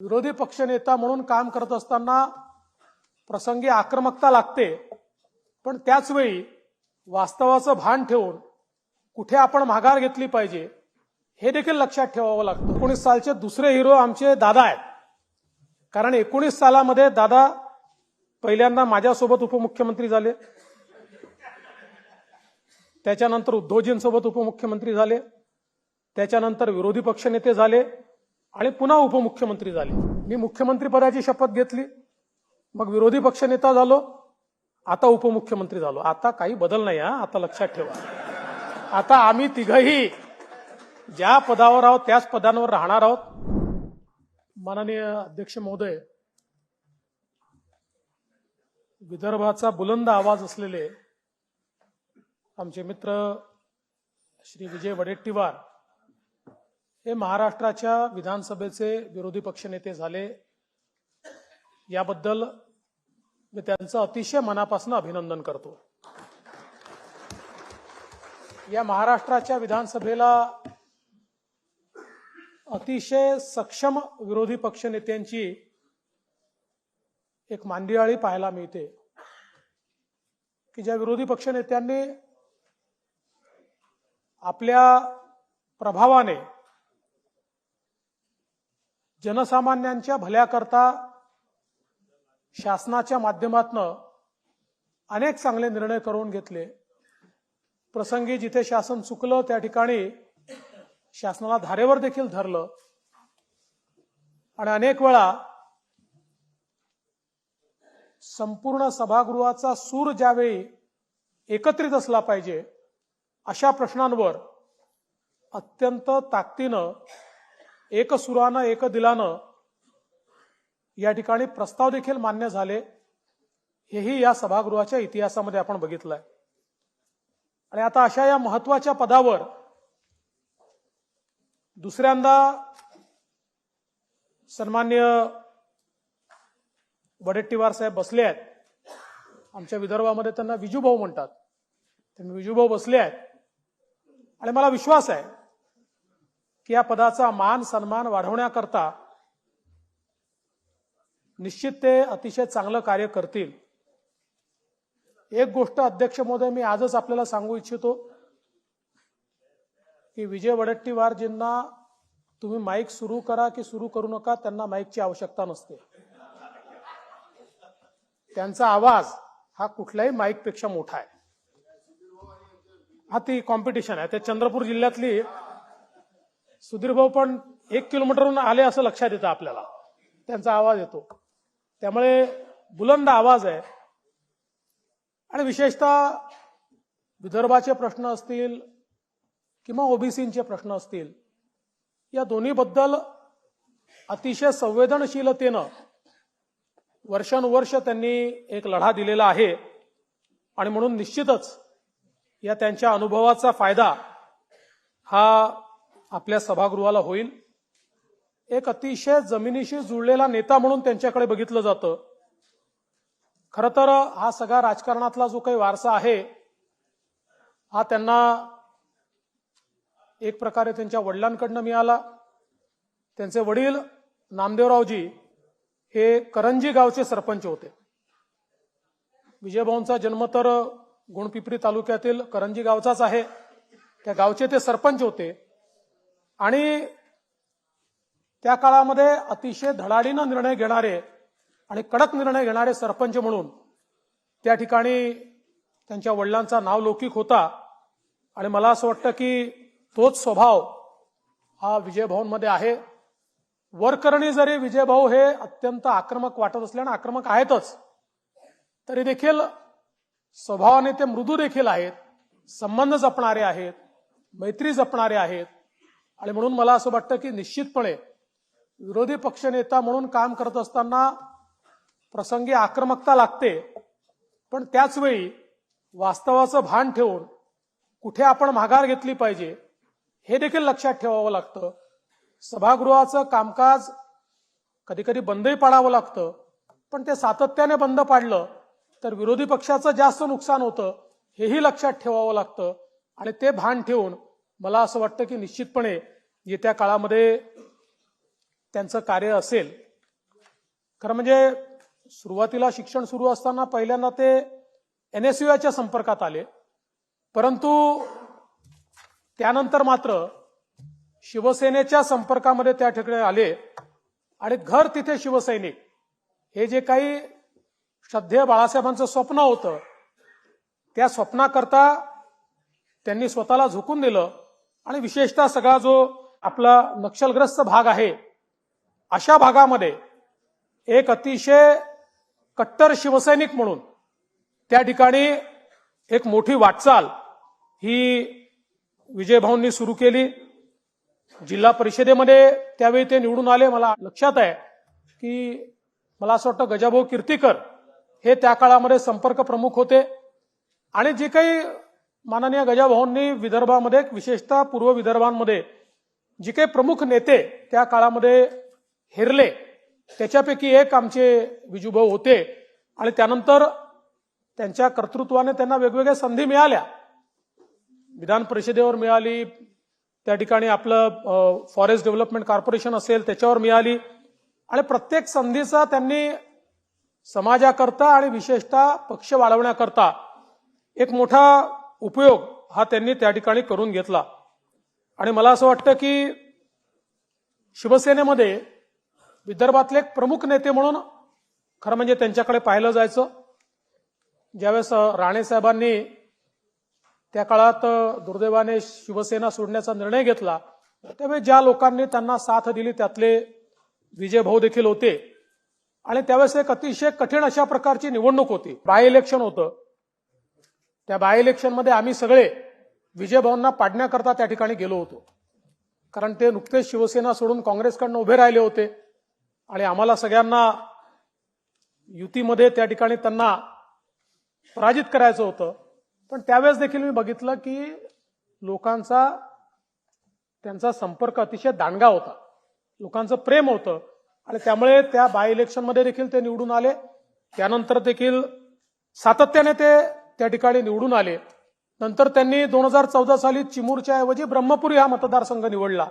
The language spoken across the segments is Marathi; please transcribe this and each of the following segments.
विरोधी पक्षनेता म्हणून काम करत असताना प्रसंगी आक्रमकता लागते. पण त्याचवेळी वास्तवाचं भान ठेवून कुठे आपण माघार घेतली पाहिजे हे देखील लक्षात ठेवावं लागतं. एकोणीस सालचे दुसरे हिरो आमचे दादा आहेत. कारण एकोणीस सालामध्ये दादा पहिल्यांदा माझ्यासोबत उपमुख्यमंत्री झाले. त्याच्यानंतर उद्धवजींसोबत उपमुख्यमंत्री झाले. त्याच्यानंतर विरोधी पक्षनेते झाले. आणि पुन्हा उपमुख्यमंत्री झाले. मी मुख्यमंत्री पदाची शपथ घेतली. मग विरोधी पक्षनेता झालो. आता उपमुख्यमंत्री झालो. आता काही बदल नाही हा. आता लक्षात ठेवा. आता आम्ही तिघही ज्या पदावर आहोत त्याच पदांवर राहणार आहोत. माननीय अध्यक्ष महोदय विदर्भाचा बुलंद आवाज असलेले आमचे मित्र श्री विजय वडेट्टीवार हे महाराष्ट्राच्या विधानसभेचे विरोधी पक्षनेते झाले. याबद्दल मी त्यांचं अतिशय मनापासून अभिनंदन करतो. या महाराष्ट्राच्या विधानसभेला अतिशय सक्षम विरोधी पक्षनेत्यांची एक मांडियाळी पाहायला मिळते. की ज्या विरोधी पक्षनेत्यांनी आपल्या प्रभावाने जनसामान्यांच्या भल्याकरता शासनाच्या माध्यमातनं अनेक चांगले निर्णय करून घेतले. प्रसंगी जिथे शासन चुकलं त्या ठिकाणी शासनाला धारेवर देखील धरलं. आणि अनेक वेळा संपूर्ण सभागृहाचा सूर ज्यावेळी एकत्रित असला पाहिजे अशा प्रश्नांवर अत्यंत ताकदीनं एक सुरानं एक दिलानं या ठिकाणी प्रस्ताव देखील मान्य झाले. हेही या सभागृहाच्या इतिहासामध्ये आपण बघितलंय. आणि आता अशा या महत्त्वाच्या पदावर दुसऱ्यांदा सन्मान्य वडेट्टीवार साहेब बसले आहेत. आमच्या विदर्भामध्ये त्यांना विजूभाऊ म्हणतात. त्यांनी विजूभाऊ बसले आहेत. आणि मला विश्वास आहे की या पदाचा मान सन्मान वाढवण्याकरता निश्चित ते अतिशय चांगलं कार्य करतील. एक गोष्ट अध्यक्ष महोदय मी आजच आपल्याला सांगू इच्छितो की विजय वडट्टीवारजींना तुम्ही माईक सुरू करा की सुरू करू नका त्यांना माईकची आवश्यकता नसते. त्यांचा आवाज हा कुठल्याही माईकपेक्षा मोठा आहे. हा ती कॉम्पिटिशन आहे. ते चंद्रपूर जिल्ह्यातली सुधीर भाऊ पण एक किलोमीटरहून आले असं लक्षात येतं आपल्याला. त्यांचा आवाज येतो. त्यामुळे बुलंद आवाज आहे. आणि विशेषतः विदर्भाचे प्रश्न असतील किंवा ओबीसीचे प्रश्न असतील या दोन्हीबद्दल अतिशय संवेदनशीलतेनं वर्षानुवर्ष त्यांनी एक लढा दिलेला आहे. आणि म्हणून निश्चितच या त्यांच्या अनुभवाचा फायदा हा आपल्या सभागृहाला होईल. एक अतिशय जमिनीशी जुळलेला नेता म्हणून त्यांच्याकडे बघितलं जातं. खरं तर हा सगळा राजकारणातला जो काही वारसा आहे हा त्यांना एक प्रकारे त्यांच्या वडिलांकडनं मिळाला. त्यांचे वडील नामदेवरावजी हे करंजी गावचे सरपंच होते. विजयभाऊंचा जन्म तर गुणपिपरी तालुक्यातील करंजी गावचाच आहे. त्या गावचे ते सरपंच होते. आणि त्या काळामध्ये अतिशय धडाडीनं निर्णय घेणारे आणि कडक निर्णय घेणारे सरपंच म्हणून त्या ठिकाणी त्यांच्या वडिलांचा नाव लौकिक होता. आणि मला असं वाटतं की तोच स्वभाव हा विजयभाऊंमध्ये आहे. वरकरणी जरी विजयभाऊ हे अत्यंत आक्रमक वाटत असल्याने आक्रमक आहेतच तरी देखील स्वभावाने ते मृदू देखील आहेत संबंध जपणारे आहेत मैत्री जपणारे आहेत आणि म्हणून मला असं वाटतं की निश्चितपणे विरोधी पक्षनेता म्हणून काम करत असताना प्रसंगी आक्रमकता लागते पण त्याचवेळी वास्तवाचं भान ठेवून कुठे आपण माघार घेतली पाहिजे हे देखील लक्षात ठेवावं लागतं. सभागृहाचं कामकाज कधी कधी बंदही पाडावं लागतं पण ते सातत्याने बंद पाडलं तर विरोधी पक्षाचं जास्त नुकसान होतं हेही लक्षात ठेवावं लागतं आणि ते भान ठेवून मला असं वाटतं की निश्चितपणे येत्या काळामध्ये त्यांचं कार्य असेल. खरं म्हणजे सुरुवातीला शिक्षण सुरू असताना पहिल्यांदा ते एन एस संपर्कात आले. परंतु त्यानंतर मात्र शिवसेनेच्या संपर्कामध्ये त्या ठिकाणी आले आणि घर तिथे शिवसैनिक. हे जे काही श्रद्धेय बाळासाहेबांचं स्वप्न होतं त्या स्वप्नाकरता त्यांनी स्वतःला झुकून दिलं. आणि विशेषतः सगळा जो आपला नक्षलग्रस्त भाग आहे अशा भागामध्ये एक अतिशय कट्टर शिवसैनिक म्हणून त्या ठिकाणी एक मोठी वाटचाल ही विजयभाऊंनी सुरू केली. जिल्हा परिषदेमध्ये त्यावेळी ते निवडून आले. मला लक्षात आहे की मला असं वाटतं गजाभाऊ कीर्तीकर हे त्या काळामध्ये संपर्क प्रमुख होते. आणि जे काही माननीय गजाभाऊंनी विदर्भामध्ये विशेषतः पूर्व विदर्भांमध्ये जे काही प्रमुख नेते त्या काळामध्ये हेरले त्याच्यापैकी एक आमचे विजूभाऊ होते. आणि त्यानंतर त्यांच्या कर्तृत्वाने त्यांना वेगवेगळ्या संधी मिळाल्या. विधान परिषदेवर मिळाली त्या ठिकाणी आपलं फॉरेस्ट डेव्हलपमेंट कॉर्पोरेशन असेल त्याच्यावर मिळाली. आणि प्रत्येक संधीचा त्यांनी समाजाकरता आणि विशेषतः पक्ष वाढवण्याकरता एक मोठा उपयोग हा त्यांनी त्या ठिकाणी करून घेतला. आणि मला असं वाटतं की शिवसेनेमध्ये विदर्भातले एक प्रमुख नेते म्हणून खरं म्हणजे त्यांच्याकडे पाहिलं जायचं. ज्यावेळेस राणे साहेबांनी त्या काळात दुर्दैवाने शिवसेना सोडण्याचा निर्णय घेतला त्यावेळी ज्या लोकांनी त्यांना साथ दिली त्यातले विजय भाऊ देखील होते. आणि त्यावेळेस एक अतिशय कठीण अशा प्रकारची निवडणूक होती. बाय इलेक्शन होतं. त्या बाय इलेक्शनमध्ये आम्ही सगळे विजयभाऊंना पाडण्याकरता त्या ठिकाणी गेलो होतो. कारण ते नुकतेच शिवसेना सोडून काँग्रेसकडनं उभे राहिले होते. आणि आम्हाला सगळ्यांना युतीमध्ये त्या ठिकाणी त्यांना पराजित करायचं होतं. पण त्यावेळेस देखील मी बघितलं की लोकांचा त्यांचा संपर्क अतिशय दांडगा होता. लोकांचं प्रेम होतं. आणि त्यामुळे त्या बाय इलेक्शनमध्ये देखील ते निवडून आले. त्यानंतर देखील सातत्याने ते त्या ठिकाणी निवडून आले. नंतर त्यांनी दोन हजार चौदा साली चिमूरच्या ऐवजी ब्रह्मपुरी हा मतदारसंघ निवडला.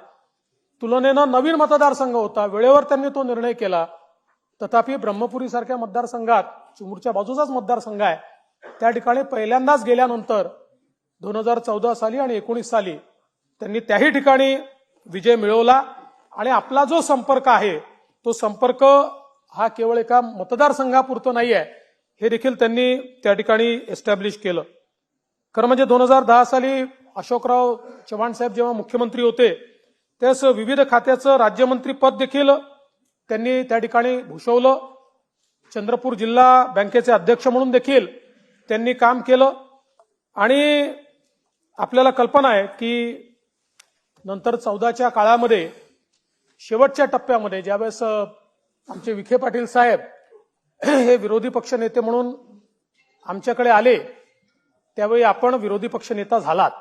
तुलनेनं नवीन मतदारसंघ होता. वेळेवर त्यांनी तो निर्णय केला. तथापि ब्रह्मपुरी सारख्या मतदारसंघात चिमूरच्या बाजूचाच मतदारसंघ आहे त्या ठिकाणी पहिल्यांदाच गेल्यानंतर दोन हजार चौदा साली आणि एकोणीस साली त्यांनी त्याही ठिकाणी विजय मिळवला आणि आपला जो संपर्क आहे तो संपर्क हा केवळ एका मतदारसंघापुरतो नाही आहे हे देखील त्यांनी त्या ठिकाणी एस्टॅब्लिश केलं. खरं म्हणजे दोन हजार दहा साली अशोकराव चव्हाण साहेब जेव्हा मुख्यमंत्री होते त्यास विविध खात्याचं राज्यमंत्री पद देखील त्यांनी त्या ठिकाणी भूषवलं. चंद्रपूर जिल्हा बँकेचे अध्यक्ष म्हणून देखील त्यांनी काम केलं. आणि आपल्याला कल्पना आहे की नंतर चौदाच्या काळामध्ये शेवटच्या टप्प्यामध्ये ज्यावेळेस आमचे विखे पाटील साहेब हे विरोधी पक्ष नेते म्हणून आमच्याकडे आले त्यावेळी आपण विरोधी पक्ष नेता झालात.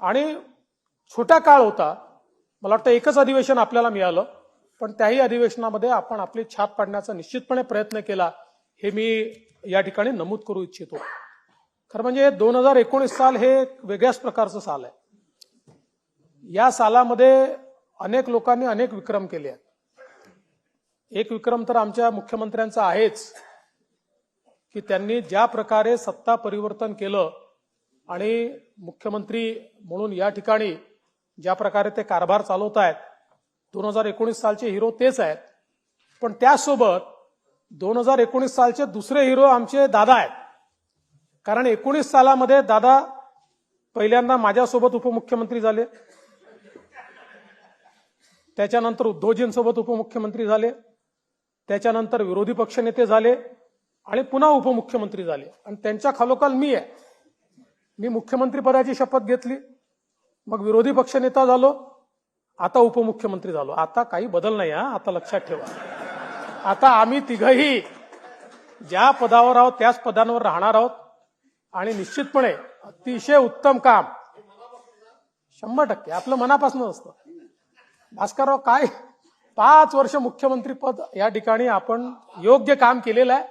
आणि छोटा काळ होता. मला वाटतं एकच अधिवेशन आपल्याला मिळालं पण त्याही अधिवेशनामध्ये आपण आपली छाप पाडण्याचा निश्चितपणे प्रयत्न केला हे मी या ठिकाणी नमूद करू इच्छितो. खरं म्हणजे दोन हजार एकोणीस साल हे वेगळ्याच प्रकारचं साल आहे. या सालामध्ये अनेक लोकांनी अनेक विक्रम केले आहेत. एक विक्रम तर आमच्या मुख्यमंत्र्यांचा आहेच की त्यांनी ज्या प्रकारे सत्ता परिवर्तन केलं आणि मुख्यमंत्री म्हणून या ठिकाणी ज्या प्रकारे ते कारभार चालवत आहेत दोन हजार एकोणीस सालचे हिरो तेच आहेत. पण त्यासोबत दोन हजार एकोणीस सालचे दुसरे हिरो आमचे दादा आहेत. कारण एकोणीस सालामध्ये दादा पहिल्यांदा माझ्यासोबत उपमुख्यमंत्री झाले. त्याच्यानंतर उद्धवजींसोबत उपमुख्यमंत्री झाले. त्याच्यानंतर विरोधी पक्षनेते झाले आणि पुन्हा उपमुख्यमंत्री झाले. आणि त्यांच्या खालोखाल मी आहे. मी मुख्यमंत्री पदाची शपथ घेतली. मग विरोधी पक्षनेता झालो. आता उपमुख्यमंत्री झालो. आता काही बदल नाही हा. आता लक्षात ठेवा. आता आम्ही तिघही ज्या पदावर आहोत त्याच पदांवर राहणार आहोत. आणि निश्चितपणे अतिशय उत्तम काम. शंभर टक्के. आपलं मनापासून असतं. भास्करराव काय पाच वर्ष मुख्यमंत्री पद या ठिकाणी आपण योग्य काम केलेलं आहे.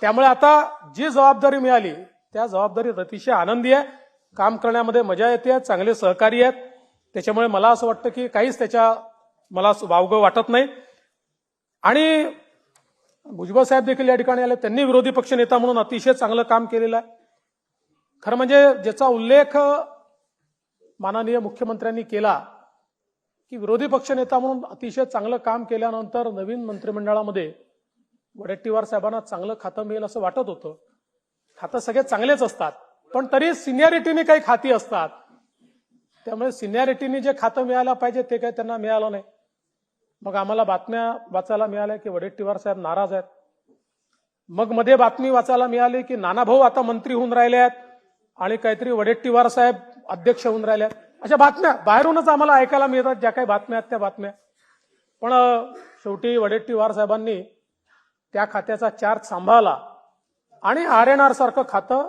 त्यामुळे आता जी जबाबदारी मिळाली त्या जबाबदारीत अतिशय आनंदी आहे. काम करण्यामध्ये मजा येते चांगले सहकारी आहेत. त्याच्यामुळे मला असं वाटतं की काहीच त्याच्या मला वावगं वाटत नाही. आणि भुजबळ साहेब देखील या ठिकाणी आले. त्यांनी विरोधी पक्ष नेता म्हणून अतिशय चांगलं काम केलेलं आहे. खरं म्हणजे ज्याचा उल्लेख माननीय मुख्यमंत्र्यांनी केला की विरोधी पक्ष नेता म्हणून अतिशय चांगलं काम केल्यानंतर नवीन मंत्रिमंडळामध्ये वडेट्टीवार साहेबांना चांगलं खातं मिळेल असं वाटत होतं. खातं सगळे चांगलेच असतात. पण तरी सिनियरिटीने काही खाती असतात. त्यामुळे सिनियरिटीने जे खातं मिळायला पाहिजे ते काही त्यांना मिळालं नाही. मग आम्हाला बातम्या वाचायला मिळाल्या की वडेट्टीवार साहेब नाराज आहेत. मग मध्ये बातमी वाचायला मिळाली की नानाभाऊ आता मंत्री होऊन राहिले आहेत आणि काहीतरी वडेट्टीवार साहेब अध्यक्ष होऊन राहिले आहेत. अशा बातम्या बाहेरूनच आम्हाला ऐकायला मिळतात ज्या काही बातम्या आहेत त्या बातम्या. पण शेवटी वडेट्टीवार साहेबांनी त्या खात्याचा चार्ज सांभाळला आणि आर एन आर सारखं खातं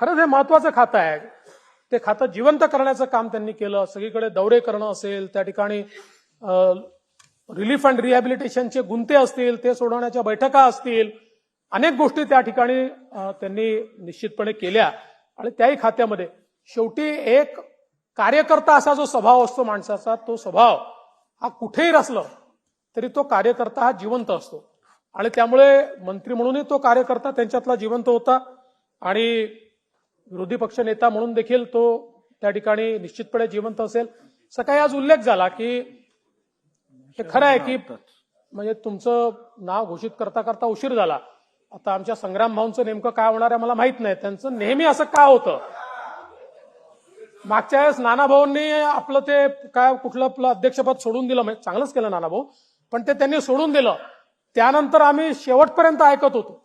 खरंच हे महत्वाचं खातं आहे. ते खातं जिवंत करण्याचं काम त्यांनी केलं. सगळीकडे दौरे करणं असेल त्या ठिकाणी रिलीफ अँड रिहॅबिलिटेशनचे गुंते असतील ते सोडवण्याच्या बैठका असतील अनेक गोष्टी त्या ठिकाणी त्यांनी निश्चितपणे केल्या. आणि त्याही खात्यामध्ये शेवटी एक कार्यकर्ता असा जो स्वभाव असतो माणसाचा तो स्वभाव हा कुठेही रचलं तरी तो कार्यकर्ता हा जिवंत असतो. आणि त्यामुळे मंत्री म्हणूनही तो कार्यकर्ता त्यांच्यातला जिवंत होता आणि विरोधी पक्ष नेता म्हणून देखील तो त्या ठिकाणी निश्चितपणे जिवंत असेल. सकाळी आज उल्लेख झाला की हे खरं आहे की म्हणजे तुमचं नाव घोषित करता करता उशीर झाला. आता आमच्या संग्राम भाऊंचं नेमकं काय होणार आहे मला माहीत नाही. त्यांचं नेहमी असं का होतं? मागच्या वेळेस नानाभाऊंनी आपलं ते काय कुठलं आपलं अध्यक्षपद सोडून दिलं म्हणजे चांगलंच केलं नानाभाऊ पण ते त्यांनी सोडून दिलं. त्यानंतर आम्ही शेवटपर्यंत ऐकत होतो.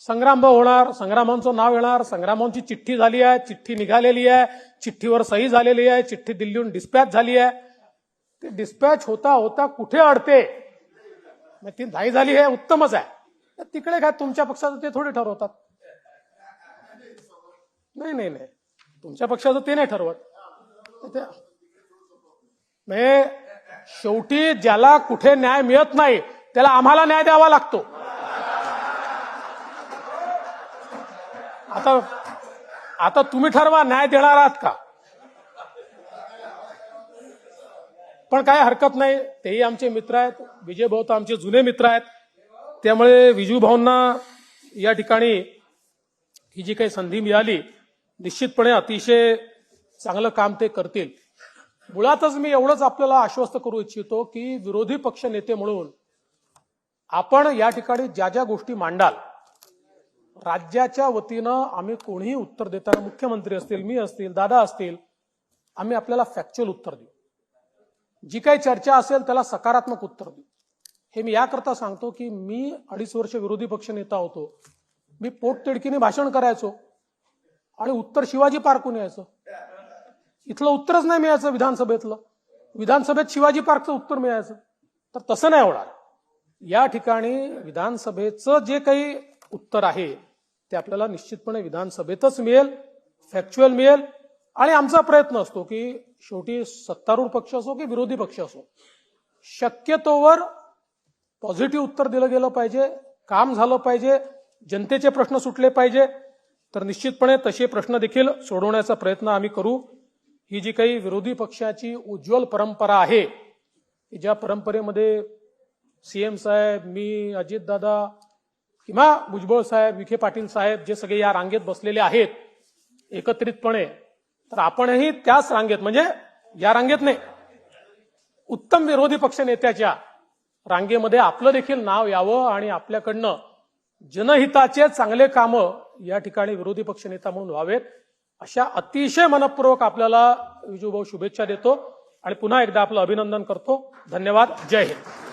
संग्रामभाऊ होणार संग्रामांचं नाव येणार संग्रामांची चिठ्ठी झाली आहे चिठ्ठी निघालेली आहे चिठ्ठीवर सही झालेली आहे चिठ्ठी दिल्लीहून डिस्पॅच झाली आहे. ते डिस्पॅच होता होता कुठे अडते? मग ती नाही झाली हे उत्तमच आहे. तिकडे काय तुमच्या पक्षाचं ते थोडे ठरवतात. नाही नाही नाही. तुमच्या पक्षाचं ते नाही ठरवत. म्हणजे शेवटी ज्याला कुठे न्याय मिळत नाही त्याला आम्हाला न्याय द्यावा लागतो. आता आता तुम्ही ठरवा न्याय देणार आहात का? पण काय हरकत नाही तेही आमचे मित्र आहेत. विजय भाऊ तर आमचे जुने मित्र आहेत. त्यामुळे विजू भाऊंना या ठिकाणी ही जी काही संधी मिळाली निश्चितपणे अतिशय चांगलं काम ते करतील. मुळातच मी एवढंच आपल्याला आश्वस्त करू इच्छितो की विरोधी पक्ष नेते म्हणून आपण या ठिकाणी ज्या ज्या गोष्टी मांडाल राज्याच्या वतीनं आम्ही कोणीही उत्तर देताना मुख्यमंत्री असतील मी असतील दादा असतील आम्ही आपल्याला फॅक्च्युअल उत्तर देऊ. जी काही चर्चा असेल त्याला सकारात्मक उत्तर देऊ. हे मी याकरता सांगतो की मी अडीच वर्ष विरोधी पक्ष नेता होतो. मी पोटतिडकीने भाषण करायचो. आणि उत्तर शिवाजी पार्कून यायचं? इथलं उत्तरच नाही मिळायचं विधानसभेतलं. विधानसभेत शिवाजी पार्कचं उत्तर मिळायचं. तर तसं नाही होणार. या ठिकाणी विधानसभेचं जे काही उत्तर आहे ते आपल्याला निश्चितपणे विधानसभेतच मिळेल फॅक्च्युअल मिळेल आणि आमचा प्रयत्न असतो की शेवटी सत्तारूढ पक्ष असो की विरोधी पक्ष असो शक्यतोवर पॉझिटिव्ह उत्तर दिलं गेलं पाहिजे काम झालं पाहिजे जनतेचे प्रश्न सुटले पाहिजे तर निश्चितपणे तसे प्रश्न देखील सोडवण्याचा प्रयत्न आम्ही करू. ही जी काही विरोधी पक्षाची उज्ज्वल परंपरा आहे की ज्या परंपरेमध्ये सीएम साहेब मी अजितदादा किंवा भुजबळ साहेब विखे पाटील साहेब जे सगळे या रांगेत बसलेले आहेत एकत्रितपणे तर आपणही त्याच रांगेत म्हणजे या रांगेत नाही उत्तम विरोधी पक्ष नेत्याच्या रांगेमध्ये आपलं देखील नाव यावं आणि आपल्याकडनं जनहिताचे चांगले कामं या ठिकाणी विरोधी पक्ष नेता म्हणून व्हावेत. अशा अतिशय मनपूर्वक आपल्याला विजूभाऊ शुभेच्छा देतो. आणि पुन्हा एकदा आपलं अभिनंदन करतो. धन्यवाद. जय हिंद.